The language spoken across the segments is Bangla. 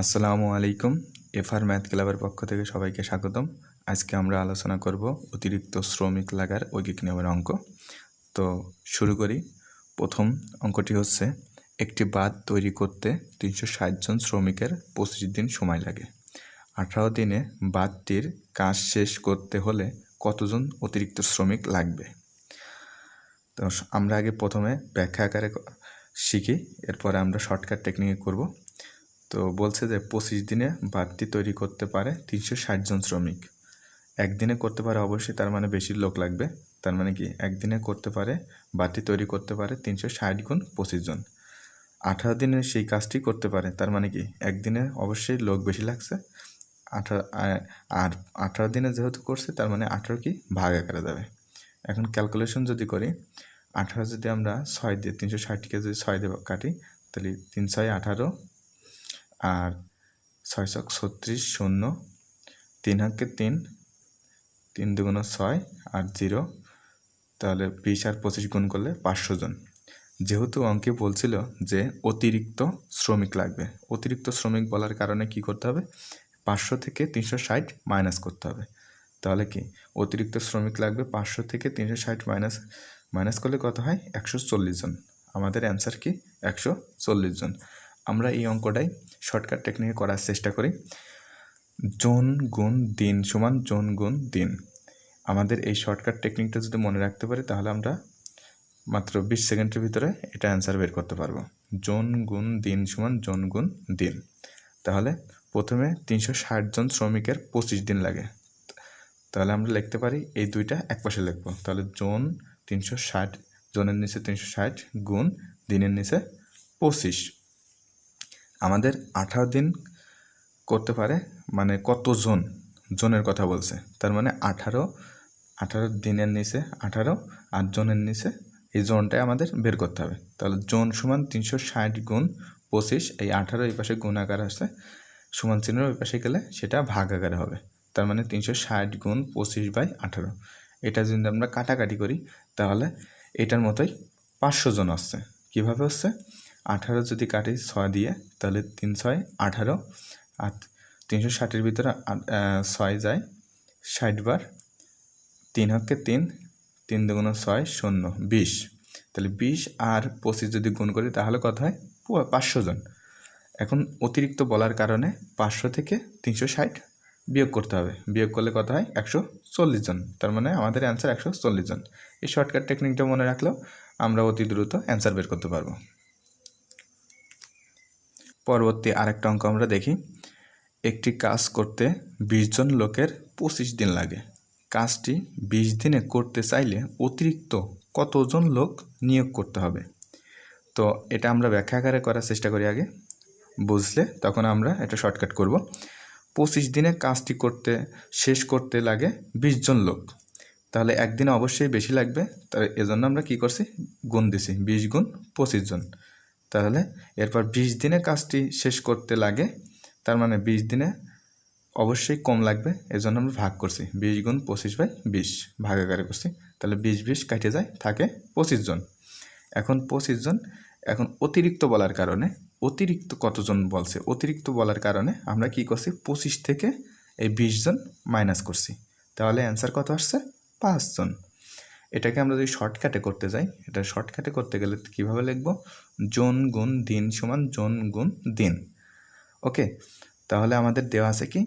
আসসালামু আলাইকুম, এফআর ম্যাথ ক্লাবের পক্ষ থেকে সবাইকে স্বাগতম। আজকে আমরা আলোচনা করব অতিরিক্ত শ্রমিক লাগার ঐকিক নিয়মের অঙ্ক। তো শুরু করি। প্রথম অঙ্কটি হচ্ছে, একটি বাঁধ তৈরি করতে তিনশো ষাট জন শ্রমিকের পঁচিশ দিন সময় লাগে। আঠারো দিনে বাঁধটির কাজ শেষ করতে হলে কতজন অতিরিক্ত শ্রমিক লাগবে? তো আমরা আগে প্রথমে ব্যাখ্যা আকারে শিখি, এরপরে আমরা শর্টকাট টেকনিকে করব। তো বলছে যে পঁচিশ দিনে বাড়তি তৈরি করতে পারে তিনশো ষাট জন শ্রমিক। একদিনে করতে পারে অবশ্যই তার মানে বেশি লোক লাগবে। তার মানে কি? একদিনে করতে পারে, বাড়তি তৈরি করতে পারে তিনশো ষাট গুণ পঁচিশ জন। আঠারো দিনে সেই কাজটি করতে পারে, তার মানে কি? একদিনে অবশ্যই লোক বেশি লাগছে। আঠারো, আর আঠারো দিনে যেহেতু করছে, তার মানে আঠারো কি? ভাগ আকারে যাবে। এখন ক্যালকুলেশন যদি করি, আঠারো যদি আমরা ছয় দিয়ে তিনশো ষাটকে যদি ছয় দিয়ে কাটি, তাহলে তিন ছয় আঠারো আর ছয় ছক ছত্রিশ শূন্য, তিন হাঁকে তিন তিন দুগুণ ছয় আর জিরো, তাহলে বিশ আর পঁচিশ গুণ করলে পাঁচশো জন। যেহেতু অঙ্কে বলছিল যে অতিরিক্ত শ্রমিক লাগবে, অতিরিক্ত শ্রমিক বলার কারণে কি করতে হবে? পাঁচশো থেকে তিনশো ষাট মাইনাস করতে হবে। তাহলে কি? অতিরিক্ত শ্রমিক লাগবে পাঁচশো থেকে তিনশো ষাট মাইনাস মাইনাস করলে কত হয়? একশো চল্লিশ জন। আমাদের অ্যান্সার কি? একশো চল্লিশ জন। আমরা এই অঙ্কটাই শর্টকাট টেকনিকে করার চেষ্টা করি। জন গুণ দিন সমান জন গুণ দিন। আমাদের এই শর্টকাট টেকনিকটা যদি মনে রাখতে পারি, তাহলে আমরা মাত্র বিশ সেকেন্ডের ভিতরে এটা অ্যান্সার বের করতে পারব। জন গুণ দিন সমান জন গুণ দিন। তাহলে প্রথমে তিনশো ষাট জন শ্রমিকের পঁচিশ দিন লাগে। তাহলে আমরা লিখতে পারি এই দুইটা একপাশে লিখব। তাহলে জন তিনশো ষাট, জনের নিচে তিনশো ষাট গুণ দিনের নিচে পঁচিশ। আমাদের আঠারো দিন করতে পারে মানে কতজন জোনের কথা বলছে। তার মানে আঠারো আঠারো দিনের নিচে আঠারো আর জনের নিচে এই জোনটাই আমাদের বের করতে হবে। তাহলে জোন সমান তিনশো ষাট গুণ পঁচিশ, এই আঠারো এই পাশে গুণ আকার আসছে সমান চিহ্নের ওই পাশে গেলে সেটা ভাগ আকারে হবে। তার মানে তিনশো ষাট গুণ পঁচিশ বাই আঠারো। এটা যদি আমরা কাটাকাটি করি, তাহলে এটার মতোই পাঁচশো জন আসছে। কীভাবে হচ্ছে আঠারো যদি কাটি ছয় দিয়ে, তাহলে তিন ছয় আঠারো। আর তিনশো ষাটের ভিতরে ছয় যায় ষাট বার। তিন হকে তিন তিন দুগুণ ছয় শূন্য, বিশ। তাহলে বিশ আর পঁচিশ যদি গুণ করি, তাহলে কত হয়? পাঁচশো জন। এখন অতিরিক্ত বলার কারণে পাঁচশো থেকে তিনশো ষাট বিয়োগ করতে হবে। বিয়োগ করলে কত হয়? একশো চল্লিশ জন। তার মানে আমাদের অ্যান্সার একশো চল্লিশ জন। এই শর্টকাট টেকনিকটা মনে রাখলেও আমরা অতি দ্রুত অ্যান্সার বের করতে পারব। পরবর্তী আরেকটা অঙ্ক আমরা দেখি। একটি কাজ করতে বিশ জন লোকের পঁচিশ দিন লাগে। কাজটি বিশ দিনে করতে চাইলে অতিরিক্ত কতজন লোক নিয়োগ করতে হবে? তো এটা আমরা ব্যাখ্যা আকারে করার চেষ্টা করি আগে। বুঝলে? তখন আমরা এটা শর্টকাট করব। পঁচিশ দিনে কাজটি করতে, শেষ করতে লাগে বিশ জন লোক। তাহলে একদিনে অবশ্যই বেশি লাগবে। তাহলে এজন্য আমরা কি করছি? গুণ দিছি। বিশ গুণ পঁচিশ জন। তাহলে এরপর বিশ দিনে কাজটি শেষ করতে লাগে। তার মানে বিশ দিনে অবশ্যই কম লাগবে এর জন্য আমরা ভাগ করছি। বিশ গুণ পঁচিশ বাই বিশ, ভাগ আকারে করছি। তাহলে বিশ বিশ কাটে যায়, থাকে পঁচিশ জন। এখন পঁচিশ জন, এখন অতিরিক্ত বলার কারণে, অতিরিক্ত কতজন বলছে? অতিরিক্ত বলার কারণে আমরা কি করছি? পঁচিশ থেকে এই বিশ জন মাইনাস করছি। তাহলে অ্যান্সার কত আসছে? পাঁচজন এটাকে আমরা যদি শর্টকাটে করতে যাই, এটা শর্টকাটে করতে গেলে কীভাবে লিখব? জন গুণ দিন সমান জন গুণ দিন। ওকে তাহলে আমাদের দেওয়া আছে কি?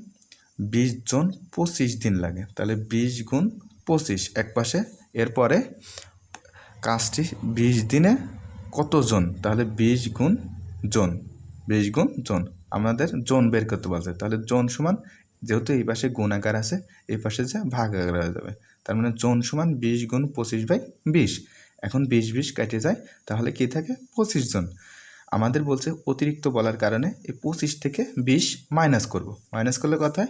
বিশ জন পঁচিশ দিন লাগে। তাহলে বিশ গুণ পঁচিশ, এক পাশে। এরপরে কাজটি বিশ দিনে কতজন তাহলে বিশ গুণ জন, বিশ গুণ জন। আমাদের জন বের করতে বলছে তাহলে জন সমান, যেহেতু এই পাশে গুণ আকার আছে, এই পাশে যে ভাগ আকার হয়ে যাবে। তার মানে জন সমান বিশ গুণ পঁচিশ বাই বিশ। এখন বিশ বিশ কেটে যায়, তাহলে কি থাকে? পঁচিশ জন। আমাদের বলছে অতিরিক্ত বলার কারণে এই পঁচিশ থেকে বিশ মাইনাস করব। মাইনাস করলে কথায়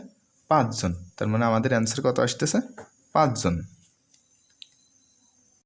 পাঁচজন তার মানে আমাদের অ্যান্সার কত আসতেছে? পাঁচজন